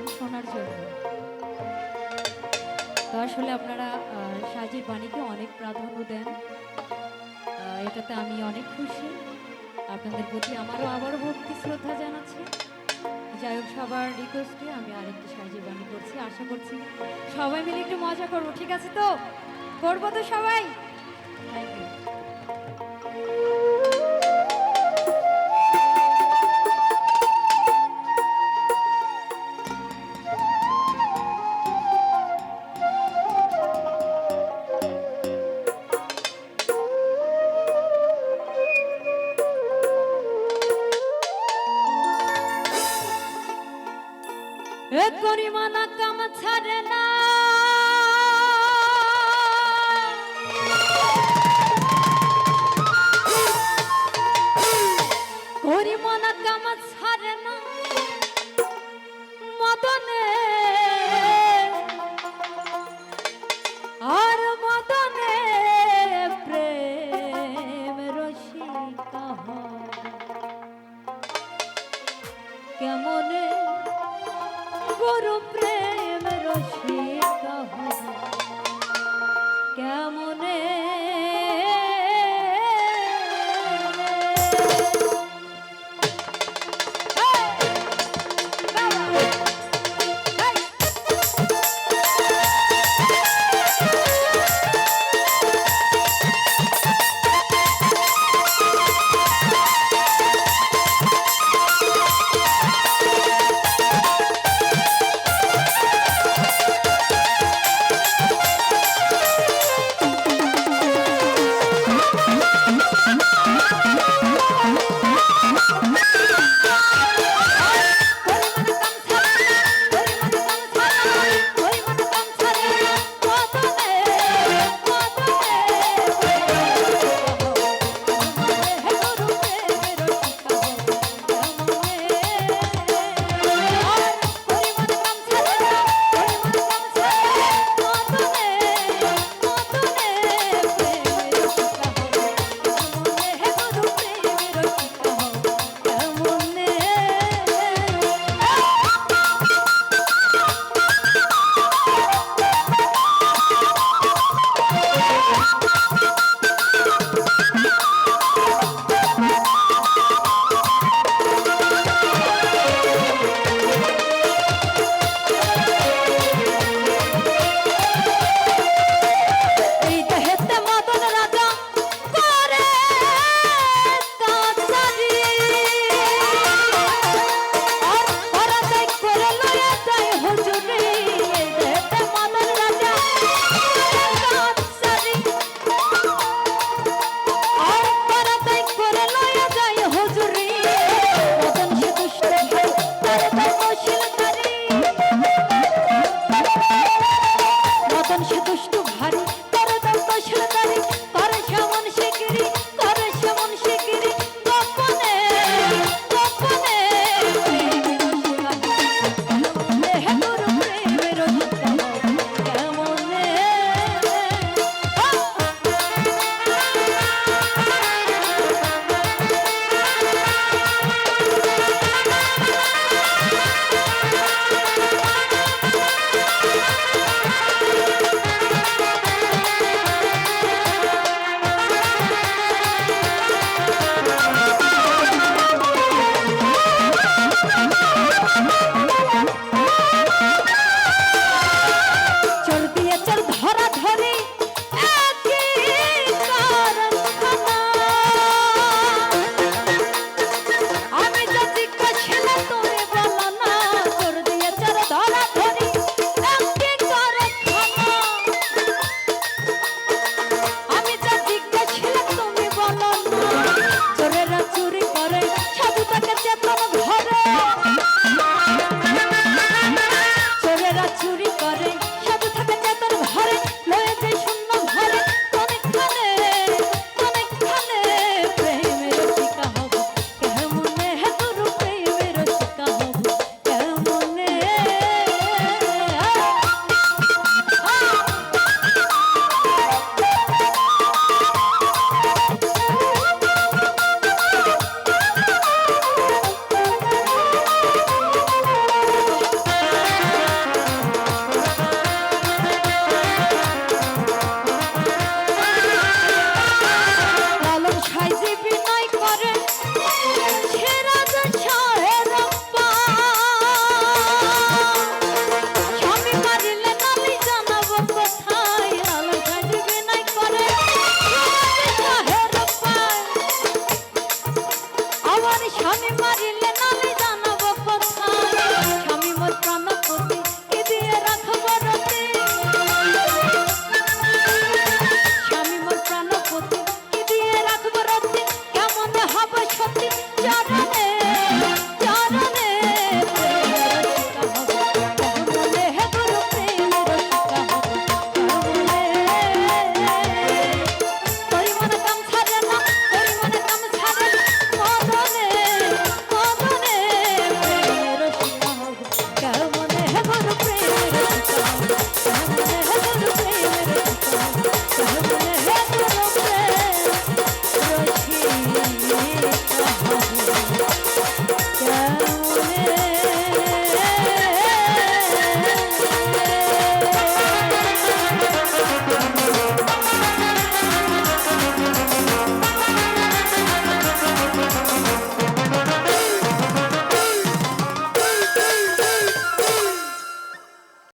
গান শোনার জন্য। তো আসলে আপনারা সাজির বাণীকে অনেক প্রাধান্য দেন। এটাতে আমি অনেক খুশি। আপনাদের প্রতি আমারও আবারও ভক্তি, শ্রদ্ধা জানাচ্ছি। যাই হোক, সবার রিকোয়েস্টে আমি আরেকটি সাজির বাণী করছি। আশা করছি সবাই মিলে একটু মজা করব, ঠিক আছে তো? করব তো সবাই? এ করিমানা কাম ছাড়ে না করিমানা কাম ছাড়ে না মদনে, আর মদনে প্রেম রসিকা। কেমনে lavoro prego.